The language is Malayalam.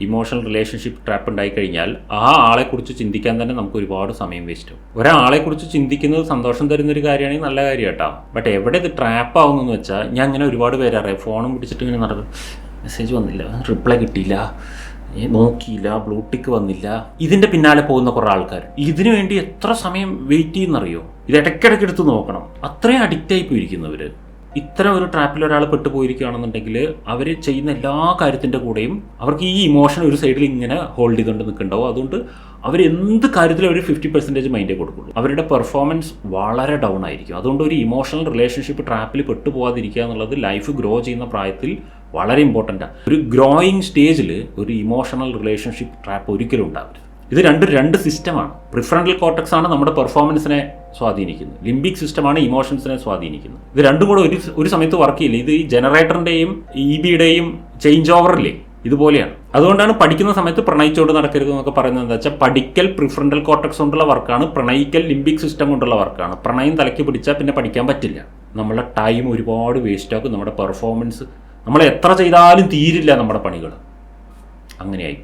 ഇമോഷണൽ റിലേഷൻഷിപ്പ് ട്രാപ്പ് ഉണ്ടായി കഴിഞ്ഞാൽ ആ ആളെക്കുറിച്ച് ചിന്തിക്കാൻ തന്നെ നമുക്ക് ഒരുപാട് സമയം വേസ്റ്റ് ആവും. ഒരാളെക്കുറിച്ച് ചിന്തിക്കുന്നത് സന്തോഷം തരുന്ന ഒരു കാര്യമാണെങ്കിൽ നല്ല കാര്യം കേട്ടോ ബട്ട് എവിടെ ഇത് ട്രാപ്പ് ആവുന്നെന്ന് വെച്ചാൽ ഞാൻ ഇങ്ങനെ ഒരുപാട് പേര് അറിയാം. ഫോണും പിടിച്ചിട്ട് ഇങ്ങനെ നടക്കും മെസ്സേജ് വന്നില്ല. റിപ്ലൈ കിട്ടിയില്ല. നോക്കിയില്ല. ബ്ലൂടിക്ക് വന്നില്ല. ഇതിന്റെ പിന്നാലെ പോകുന്ന കുറേ ആൾക്കാർ. ഇതിനു വേണ്ടി എത്ര സമയം വെയിറ്റ് ചെയ്യുന്നറിയോ? ഇത് ഇടയ്ക്കിടയ്ക്ക് എടുത്ത് നോക്കണം. അത്രയും അഡിക്റ്റ് ആയി പോയിരിക്കുന്നവര്. ഇത്തരം ഒരു ട്രാപ്പിൽ ഒരാൾ പെട്ടുപോയിരിക്കുകയാണെന്നുണ്ടെങ്കിൽ അവർ ചെയ്യുന്ന എല്ലാ കാര്യത്തിന്റെ കൂടെയും അവർക്ക് ഈ ഇമോഷൻ ഒരു സൈഡിൽ ഇങ്ങനെ ഹോൾഡ് ചെയ്തുകൊണ്ട് നിൽക്കുന്നുണ്ടാവും അതുകൊണ്ട് അവർ എന്ത് കാര്യത്തിലും അവർ ഫിഫ്റ്റി പെർസെന്റേജ് മൈൻഡേ കൊടുക്കുള്ളൂ. അവരുടെ പെർഫോമൻസ് വളരെ ഡൗൺ ആയിരിക്കും. അതുകൊണ്ട് ഒരു ഇമോഷണൽ റിലേഷൻഷിപ്പ് ട്രാപ്പിൽ പെട്ടുപോകാതിരിക്കുക എന്നുള്ളത് ലൈഫ് ഗ്രോ ചെയ്യുന്ന പ്രായത്തിൽ വളരെ ഇമ്പോർട്ടന്റ് ആണ് ഒരു ഗ്രോയിങ് സ്റ്റേജിൽ ഒരു ഇമോഷണൽ റിലേഷൻഷിപ്പ് ട്രാപ്പ് ഒരിക്കലും ഉണ്ടാവില്ല ഇത് രണ്ട് രണ്ട് സിസ്റ്റമാണ്. പ്രിഫറന്റൽ കോട്ടക്സ് ആണ് നമ്മുടെ പെർഫോമൻസിനെ സ്വാധീനിക്കുന്നത്. ലിംബിക് സിസ്റ്റമാണ് ഇമോഷൻസിനെ സ്വാധീനിക്കുന്നത്. ഇത് രണ്ടും കൂടെ ഒരു ഒരു സമയത്ത് വർക്ക് ചെയ്യില്ല. ഇത് ഈ ജനറേറ്ററിന്റെയും ഇ ബിയുടെയും ചേഞ്ച് ഓവറില്ലേ ഇതുപോലെയാണ്. അതുകൊണ്ടാണ് പഠിക്കുന്ന സമയത്ത് പ്രണയിച്ചോട് നടക്കരുത് എന്നൊക്കെ പറയുന്നത് എന്താ വെച്ചാൽ പഠിക്കൽ പ്രിഫറന്റൽ കോട്ടക്സ് കൊണ്ടുള്ള വർക്കാണ് പ്രണയിക്കൽ ലിംബിക് സിസ്റ്റം കൊണ്ടുള്ള വർക്കാണ് പ്രണയം തലയ്ക്ക് പിടിച്ചാൽ പിന്നെ പഠിക്കാൻ പറ്റില്ല. നമ്മളെ ടൈം ഒരുപാട് വേസ്റ്റ് ആക്കും. നമ്മുടെ പെർഫോമൻസ് നമ്മൾ എത്ര ചെയ്താലും തീരില്ല നമ്മുടെ പണികൾ അങ്ങനെയായി.